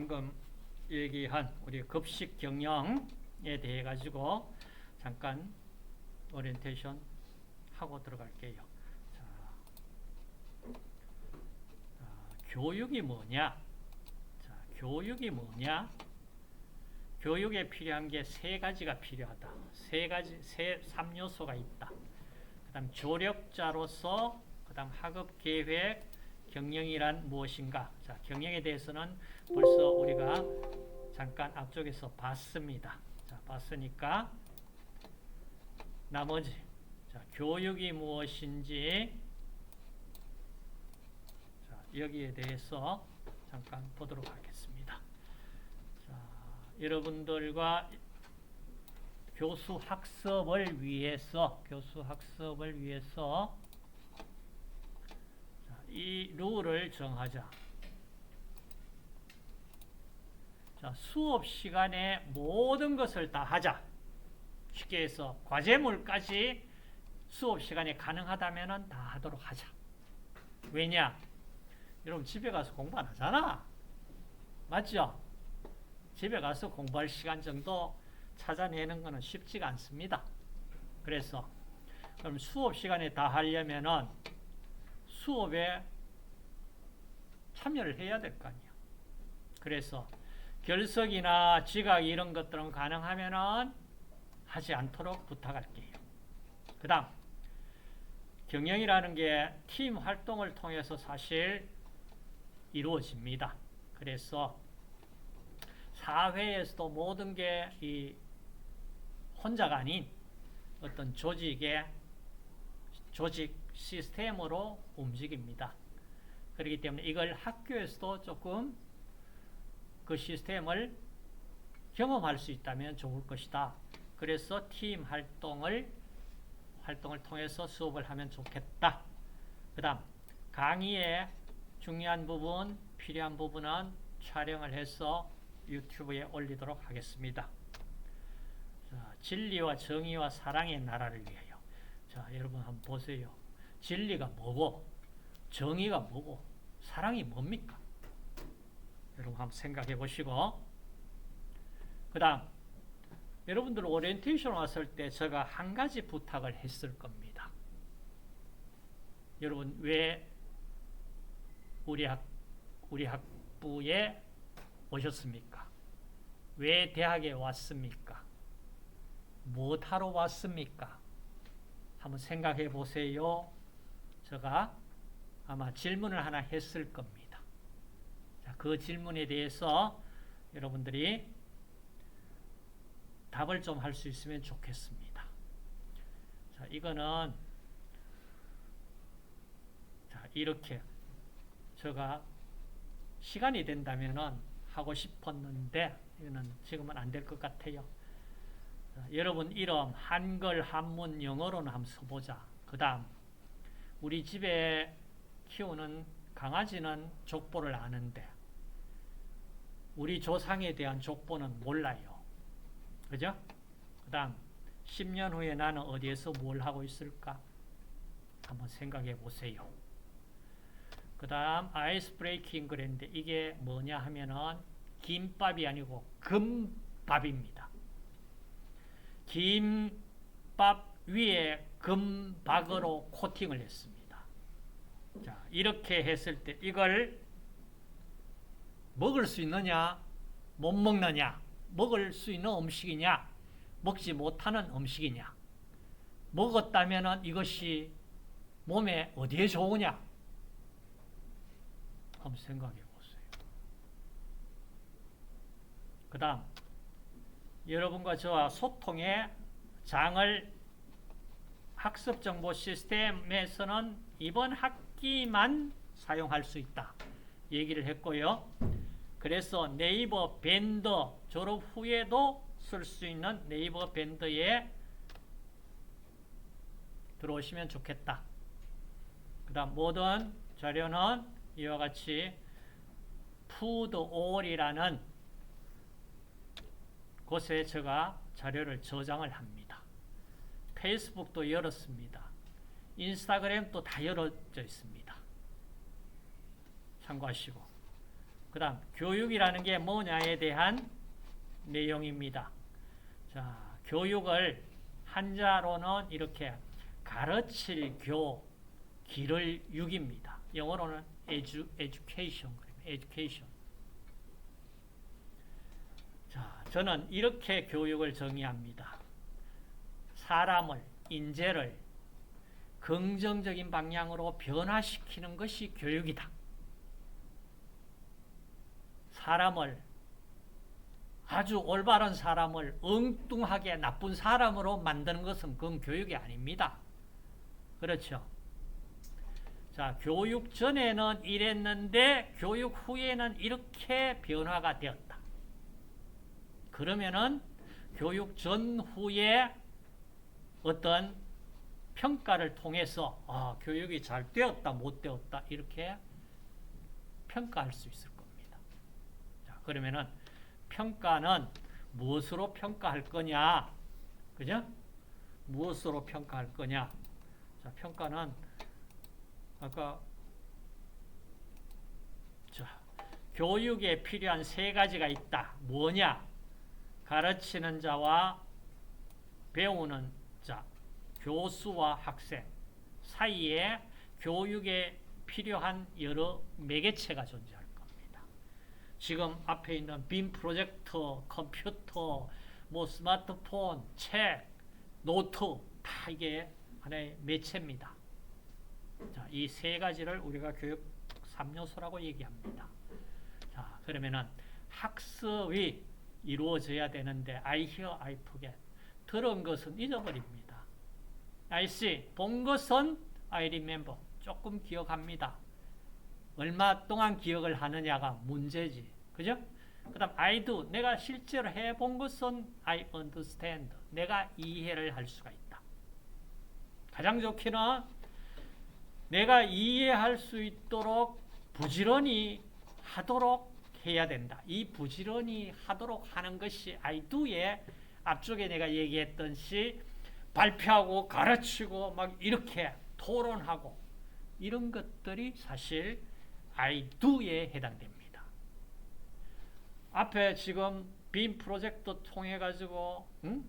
방금 얘기한 우리 급식 경영에 대해 가지고 잠깐 오리엔테이션 하고 들어갈게요. 자, 자, 교육이 뭐냐? 자, 교육이 뭐냐? 교육에 필요한 게 세 가지가 필요하다. 세 가지, 세, 삼 요소가 있다. 그 다음 조력자로서, 그 다음 학업 계획, 경영이란 무엇인가? 자, 경영에 대해서는 벌써 우리가 잠깐 앞쪽에서 봤습니다. 자, 봤으니까 나머지 자, 교육이 무엇인지 자, 여기에 대해서 잠깐 보도록 하겠습니다. 자, 여러분들과 교수 학습을 위해서 교수 학습을 위해서 자, 이 룰을 정하자. 자, 수업 시간에 모든 것을 다 하자. 쉽게 해서 과제물까지 수업 시간에 가능하다면 다 하도록 하자. 왜냐? 여러분 집에 가서 공부 안 하잖아. 맞죠? 집에 가서 공부할 시간 정도 찾아내는 것은 쉽지가 않습니다. 그래서 그럼 수업 시간에 다 하려면은 수업에 참여를 해야 될 거 아니야. 그래서 결석이나 지각 이런 것들은 가능하면은 하지 않도록 부탁할게요. 그 다음, 경영이라는 게 팀 활동을 통해서 사실 이루어집니다. 그래서 사회에서도 모든 게 이 혼자가 아닌 어떤 조직의 조직 시스템으로 움직입니다. 그렇기 때문에 이걸 학교에서도 조금 그 시스템을 경험할 수 있다면 좋을 것이다. 그래서 팀 활동을 활동을 통해서 수업을 하면 좋겠다. 그다음 강의의 중요한 부분, 필요한 부분은 촬영을 해서 유튜브에 올리도록 하겠습니다. 자, 진리와 정의와 사랑의 나라를 위하여. 자, 여러분 한번 보세요. 진리가 뭐고, 정의가 뭐고, 사랑이 뭡니까? 여러분 한번 생각해 보시고, 그 다음, 여러분들 오리엔테이션 왔을 때 제가 한 가지 부탁을 했을 겁니다. 여러분, 왜 우리 학, 우리 학부에 오셨습니까? 왜 대학에 왔습니까? 무엇하러 왔습니까? 한번 생각해 보세요. 제가 아마 질문을 하나 했을 겁니다. 자, 그 질문에 대해서 여러분들이 답을 좀 할 수 있으면 좋겠습니다. 자, 이거는 자, 이렇게 제가 시간이 된다면은 하고 싶었는데 이거는 지금은 안 될 것 같아요. 자, 여러분 이름 한글 한문 영어로는 한번 써보자. 그 다음 우리 집에 키우는 강아지는 족보를 아는데 우리 조상에 대한 족보는 몰라요. 그죠? 그 다음 10년 후에 나는 어디에서 뭘 하고 있을까? 한번 생각해 보세요. 그 다음 아이스 브레이킹 그랬는데 이게 뭐냐 하면은 김밥이 아니고 금밥입니다. 김밥 위에 금박으로 코팅을 했습니다. 자, 이렇게 했을 때 이걸 먹을 수 있느냐, 못 먹느냐, 먹을 수 있는 음식이냐, 먹지 못하는 음식이냐, 먹었다면 이것이 몸에 어디에 좋으냐, 한번 생각해 보세요. 그 다음, 여러분과 저와 소통의 장을 학습 정보 시스템에서는 이번 학기만 사용할 수 있다. 얘기를 했고요. 그래서 네이버 밴더 졸업 후에도 쓸 수 있는 네이버 밴더에 들어오시면 좋겠다. 그 다음 모든 자료는 이와 같이 푸드올이라는 곳에 제가 자료를 저장을 합니다. 페이스북도 열었습니다. 인스타그램도 다 열어져 있습니다. 참고하시고 그 다음, 교육이라는 게 뭐냐에 대한 내용입니다. 자, 교육을 한자로는 이렇게 가르칠 교, 기를 육입니다. 영어로는 edu, education, education. 자, 저는 이렇게 교육을 정의합니다. 사람을, 인재를 긍정적인 방향으로 변화시키는 것이 교육이다. 사람을 아주 올바른 사람을 엉뚱하게 나쁜 사람으로 만드는 것은 그건 교육이 아닙니다. 그렇죠? 자, 교육 전에는 이랬는데 교육 후에는 이렇게 변화가 되었다. 그러면은 교육 전후에 어떤 평가를 통해서 아, 교육이 잘 되었다, 못 되었다 이렇게 평가할 수 있을 겁니다. 자, 그러면은 평가는 무엇으로 평가할 거냐? 그죠? 무엇으로 평가할 거냐? 자, 평가는 아까 자, 교육에 필요한 세 가지가 있다. 뭐냐? 가르치는 자와 배우는 자, 교수와 학생 사이에 교육에 필요한 여러 매개체가 존재할 겁니다. 지금 앞에 있는 빔 프로젝터, 컴퓨터, 뭐 스마트폰, 책, 노트 다 이게 하나의 매체입니다. 자, 이 세 가지를 우리가 교육 3요소라고 얘기합니다. 자, 그러면은 학습이 이루어져야 되는데 I hear, I forget. 들은 것은 잊어버립니다. I see, 본 것은 I remember. 조금 기억합니다. 얼마 동안 기억을 하느냐가 문제지. 그죠? 그 다음 I do, 내가 실제로 해본 것은 I understand. 내가 이해를 할 수가 있다. 가장 좋기는 내가 이해할 수 있도록 부지런히 하도록 해야 된다. 이 부지런히 하도록 하는 것이 I do의 앞쪽에 내가 얘기했던 시 발표하고 가르치고 막 이렇게 토론하고 이런 것들이 사실 I do에 해당됩니다. 앞에 지금 빔 프로젝트 통해 가지고 응?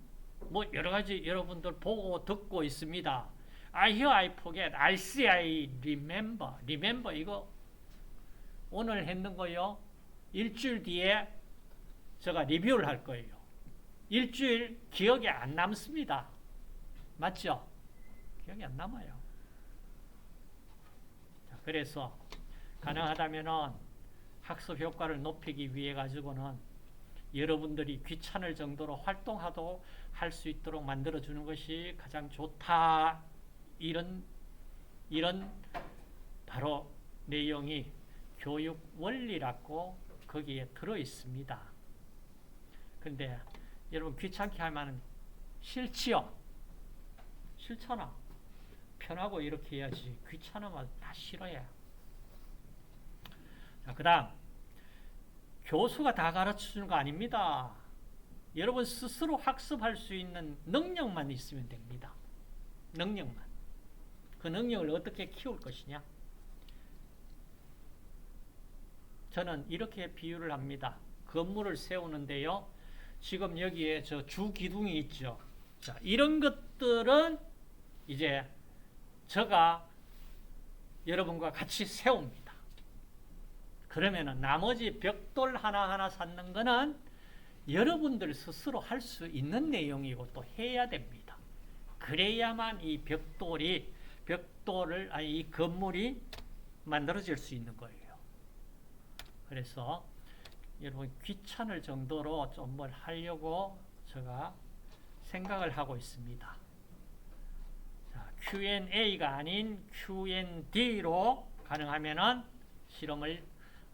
뭐 여러 가지 여러분들 보고 듣고 있습니다. I hear, I forget, I see, I remember. remember 이거 오늘 했는 거요. 일주일 뒤에 제가 리뷰를 할 거예요. 일주일 기억이 안 남습니다. 맞죠? 기억이 안 남아요. 자, 그래서 가능하다면은 학습 효과를 높이기 위해 가지고는 여러분들이 귀찮을 정도로 활동하도 할수 있도록 만들어 주는 것이 가장 좋다. 이런 이런 바로 내용이 교육 원리라고 거기에 들어 있습니다. 근데 여러분 귀찮게 하면 싫지요? 싫잖아. 편하고 이렇게 해야지. 귀찮으면 다 싫어해. 자, 그 다음. 교수가 다 가르쳐 주는 거 아닙니다. 여러분 스스로 학습할 수 있는 능력만 있으면 됩니다. 능력만. 그 능력을 어떻게 키울 것이냐? 저는 이렇게 비유를 합니다. 건물을 세우는데요. 지금 여기에 저 주 기둥이 있죠. 자, 이런 것들은 이제 제가 여러분과 같이 세웁니다. 그러면은 나머지 벽돌 하나하나 쌓는 거는 여러분들 스스로 할 수 있는 내용이고 또 해야 됩니다. 그래야만 이 벽돌이 벽돌을 아니 이 건물이 만들어질 수 있는 거예요. 그래서 여러분 귀찮을 정도로 좀 뭘 하려고 제가 생각을 하고 있습니다. 자, Q&A가 아닌 Q&D로 가능하면은 실험을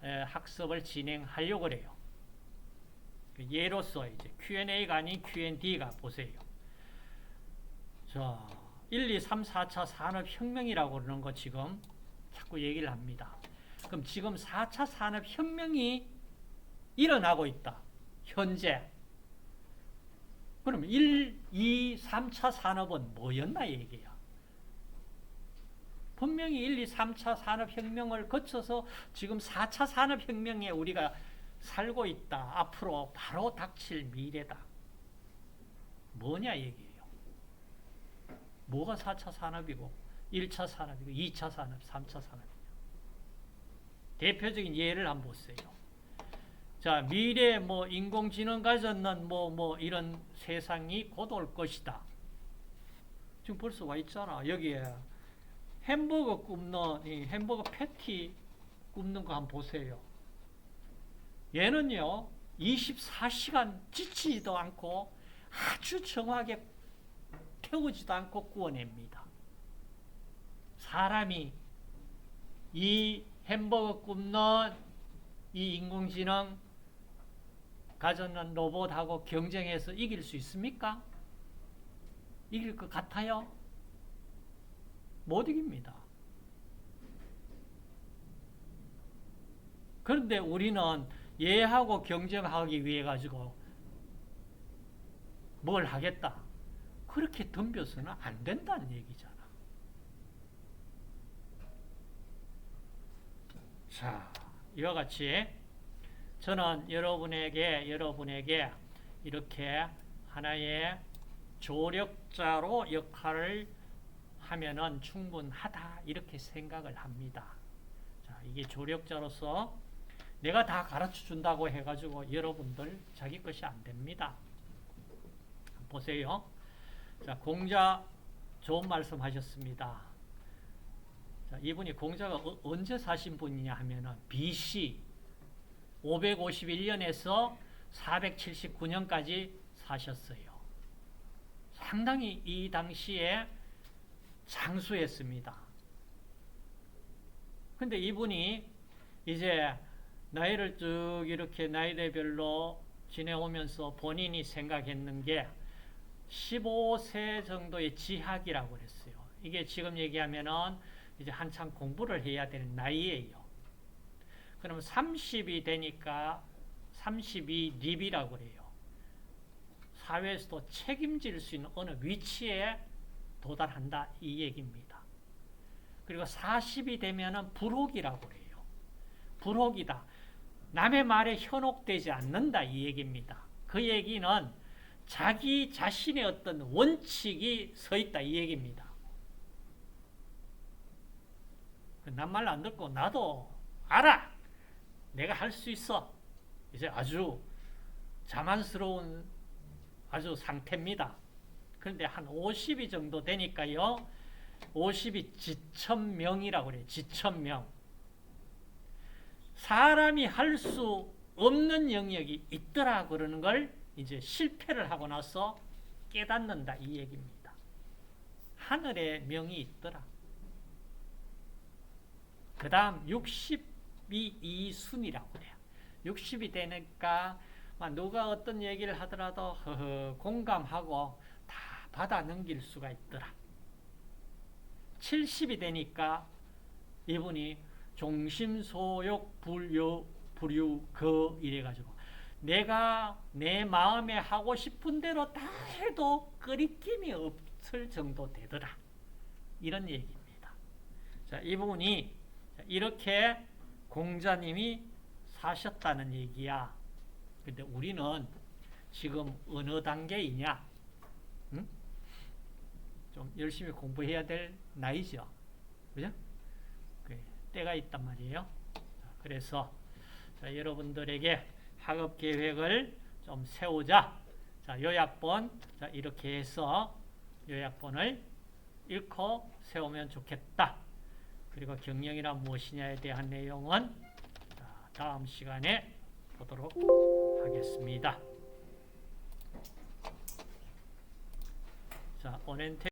에, 학습을 진행하려고 그래요. 그 예로서 이제 Q&A가 아닌 Q&D가 보세요. 자, 1, 2, 3, 4차 산업혁명이라고 그러는 거 지금 자꾸 얘기를 합니다. 그럼 지금 4차 산업혁명이 일어나고 있다. 현재. 그럼 1, 2, 3차 산업은 뭐였나 얘기야. 분명히 1, 2, 3차 산업혁명을 거쳐서 지금 4차 산업혁명에 우리가 살고 있다. 앞으로 바로 닥칠 미래다. 뭐냐 얘기예요. 뭐가 4차 산업이고 1차 산업이고 2차 산업, 3차 산업이냐. 대표적인 예를 한번 보세요. 자, 미래 뭐 인공지능 가졌는 뭐 뭐 이런 세상이 곧 올 것이다. 지금 벌써 와 있잖아. 여기에 햄버거 굽는 이 햄버거 패티 굽는 거 한번 보세요. 얘는요. 24시간 지치지도 않고 아주 정확하게 태우지도 않고 구워냅니다. 사람이 이 햄버거 굽는 이 인공지능 가졌는 로봇하고 경쟁해서 이길 수 있습니까? 이길 것 같아요? 못 이깁니다. 그런데 우리는 얘하고 경쟁하기 위해 가지고 뭘 하겠다. 그렇게 덤벼서는 안 된다는 얘기잖아. 자, 이와 같이 저는 여러분에게 여러분에게 이렇게 하나의 조력자로 역할을 하면은 충분하다 이렇게 생각을 합니다. 자, 이게 조력자로서 내가 다 가르쳐 준다고 해가지고 여러분들 자기 것이 안 됩니다. 보세요. 자, 공자 좋은 말씀 하셨습니다. 자, 이분이 공자가 어, 언제 사신 분이냐 하면은 BC 551년에서 479년까지 사셨어요. 상당히 이 당시에 장수했습니다. 근데 이분이 이제 나이를 쭉 이렇게 나이대별로 지내오면서 본인이 생각했는 게 15세 정도의 지학이라고 그랬어요. 이게 지금 얘기하면은 이제 한참 공부를 해야 되는 나이예요. 그러면 30이 되니까 32 립이라고 그래요. 사회에서도 책임질 수 있는 어느 위치에 도달한다 이 얘기입니다. 그리고 40이 되면은 불혹이라고 그래요. 불혹이다. 남의 말에 현혹되지 않는다 이 얘기입니다. 그 얘기는 자기 자신의 어떤 원칙이 서 있다 이 얘기입니다. 남말안 듣고 나도 알아. 내가 할 수 있어. 이제 아주 자만스러운 아주 상태입니다. 그런데 한 50이 정도 되니까요. 50이 지천명이라고 그래요. 지천명. 사람이 할 수 없는 영역이 있더라 그러는 걸 이제 실패를 하고 나서 깨닫는다 이 얘기입니다. 하늘에 명이 있더라. 그 다음 60 이 이순이라고 그래요. 60이 되니까 누가 어떤 얘기를 하더라도 공감하고 다 받아 넘길 수가 있더라. 70이 되니까 이분이 종심소욕 불유 불유 그 이래가지고 내가 내 마음에 하고 싶은 대로 다 해도 끄리낌이 없을 정도 되더라. 이런 얘기입니다. 자, 이분이 이렇게 공자님이 사셨다는 얘기야. 근데 우리는 지금 어느 단계이냐? 응? 좀 열심히 공부해야 될 나이죠. 그죠? 그 때가 있단 말이에요. 자, 그래서 자, 여러분들에게 학업 계획을 좀 세우자. 자, 요약본 자, 이렇게 해서 요약본을 읽고 세우면 좋겠다. 그리고 경영이란 무엇이냐에 대한 내용은 자, 다음 시간에 보도록 하겠습니다. 자, 오렌테